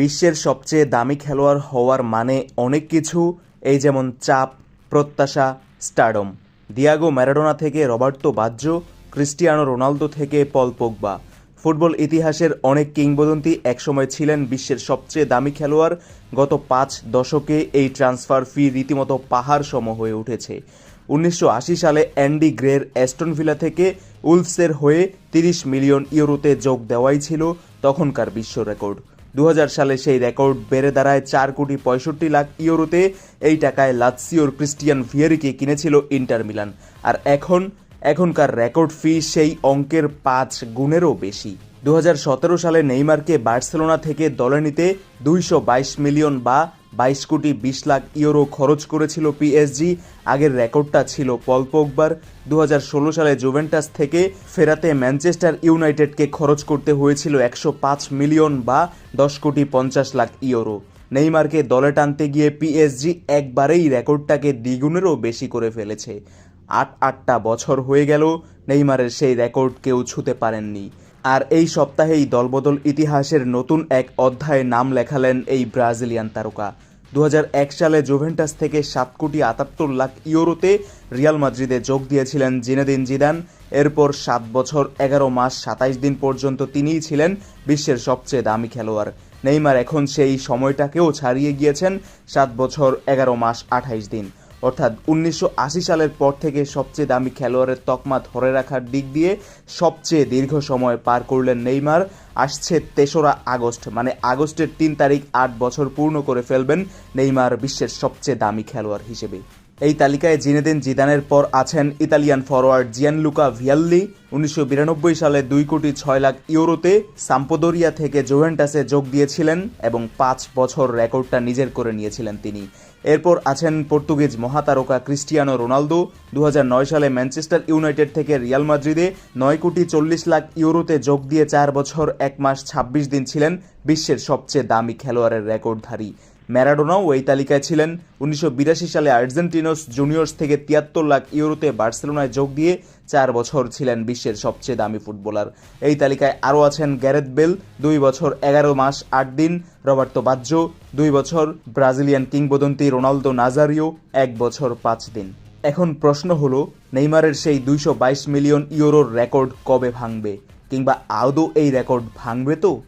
বিশ্বের সবচেয়ে দামি খেলোয়াড় হওয়ার মানে অনেক কিছু, এই যেমন চাপ, প্রত্যাশা স্টারডম দিয়াগো ম্যারাডোনা থেকে রবার্তো বাজ্জো ক্রিস্টিয়ানো রোনালদো থেকে পল পোগবা ফুটবল ইতিহাসের অনেক কিংবদন্তি একসময় ছিলেন বিশ্বের সবচেয়ে দামি খেলোয়াড়। গত পাঁচ দশকে এই ট্রান্সফার ফি রীতিমতো পাহাড় সম হয়ে উঠেছে। উনিশশো আশি সালে অ্যান্ডি গ্রের অ্যাস্টন ভিলা থেকে উলফসের হয়ে তিরিশ মিলিয়ন ইউরোতে যোগ দেওয়াই ছিল তখনকার বিশ্ব রেকর্ড। দু হাজার সালে সেই রেকর্ড বেড়ে দাঁড়ায় চার কোটি পঁয়ষট্টি লাখ ইউরোতে। এই টাকায় লাৎসিওর ক্রিস্টিয়ান ভিয়ারিকে কিনেছিল ইন্টার মিলান। আর এখন, এখনকার রেকর্ড ফি সেই অঙ্কের পাঁচ গুণেরও বেশি। দু হাজার সতেরো সালে নেইমারকে বার্সেলোনা থেকে দলে নিতে দুইশো বাইশ মিলিয়ন বা বাইশ কোটি বিশ লাখ ইউরো খরচ করেছিল পিএসজি আগের রেকর্ডটা ছিল পল পোগবার। দু সালে জুভেন্টাস থেকে ফেরাতে ম্যানচেস্টার ইউনাইটেডকে খরচ করতে হয়েছিল একশো পাঁচ মিলিয়ন বা দশ কোটি পঞ্চাশ লাখ ইউরো। নেইমারকে দলে টানতে গিয়ে পিএসজি একবারেই রেকর্ডটাকে দ্বিগুণেরও বেশি করে ফেলেছে। আট আটটা বছর হয়ে গেল, নেইমারের সেই রেকর্ড কেউ ছুতে পারেননি। আর এই সপ্তাহেই দলবদল ইতিহাসের নতুন এক অধ্যায়ে নাম লেখালেন এই ব্রাজিলিয়ান তারকা। দু হাজার এক সালে জোভেন্টাস থেকে সাত কোটি আটাত্তর লাখ ইউরোতে রিয়াল মাদ্রিদে যোগ দিয়েছিলেন জিনেদিন জিদান। এরপর সাত বছর, এগারো মাস, সাতাইশ দিন পর্যন্ত তিনিই ছিলেন বিশ্বের সবচেয়ে দামি খেলোয়াড়। নেইমার এখন সেই সময়টাকেও ছাড়িয়ে গিয়েছেন, সাত বছর, এগারো মাস, আঠাইশ দিন। অর্থাৎ উনিশশো আশি সালের পর থেকে সবচেয়ে দামি খেলোয়াড়ের তকমা ধরে রাখার দিক দিয়ে সবচেয়ে দীর্ঘ সময় পার করলেন নেইমার। আসছে তেসরা আগস্ট মানে আগস্টের তিন তারিখ আট বছর পূর্ণ করে ফেলবেন নেইমার বিশ্বের সবচেয়ে দামি খেলোয়াড় হিসেবে। এই তালিকায় জিনেদিন জিদানের পর আছেন ইতালিয়ান ফরোয়ার্ড জিয়ানলুকা ভিয়াল্লি। উনিশশো বিরানব্বই সালে দুই কোটি ছয় লাখ ইউরোতে সাম্পোদরিয়া থেকে জোভেন্টাসে যোগ দিয়েছিলেন এবং পাঁচ বছর রেকর্ডটা নিজের করে নিয়েছিলেন তিনি। এরপর আছেন পর্তুগিজ মহাতারকা ক্রিস্টিয়ানো রোনালদো। দু হাজার নয় সালে ম্যানচেস্টার ইউনাইটেড থেকে রিয়াল মাদ্রিদে নয় কোটি চল্লিশ লাখ ইউরোতে যোগ দিয়ে চার বছর, এক মাস, ছাব্বিশ দিন ছিলেন বিশ্বের সবচেয়ে দামি খেলোয়াড়ের রেকর্ডধারী। ম্যারাডোনাও এই তালিকায় ছিলেন। উনিশশো বিরাশি সালে আর্জেন্টিনোস জুনিয়র্স থেকে তিয়াত্তর লাখ ইউরোতে বার্সেলোনায় যোগ দিয়ে চার বছর ছিলেন বিশ্বের সবচেয়ে দামি ফুটবলার। এই তালিকায় আরও আছেন গ্যারেথ বেল, দুই বছর এগারো মাস আট দিন, রবার্তো বাজ্জো, দুই বছর ব্রাজিলিয়ান কিংবদন্তি রোনালদো নাজারিও, এক বছর পাঁচ দিন। এখন প্রশ্ন হলো, নেইমারের সেই দুইশো বাইশ মিলিয়ন ইউরোর রেকর্ড কবে ভাঙবে? কিংবা আদৌ এই রেকর্ড ভাঙবে তো?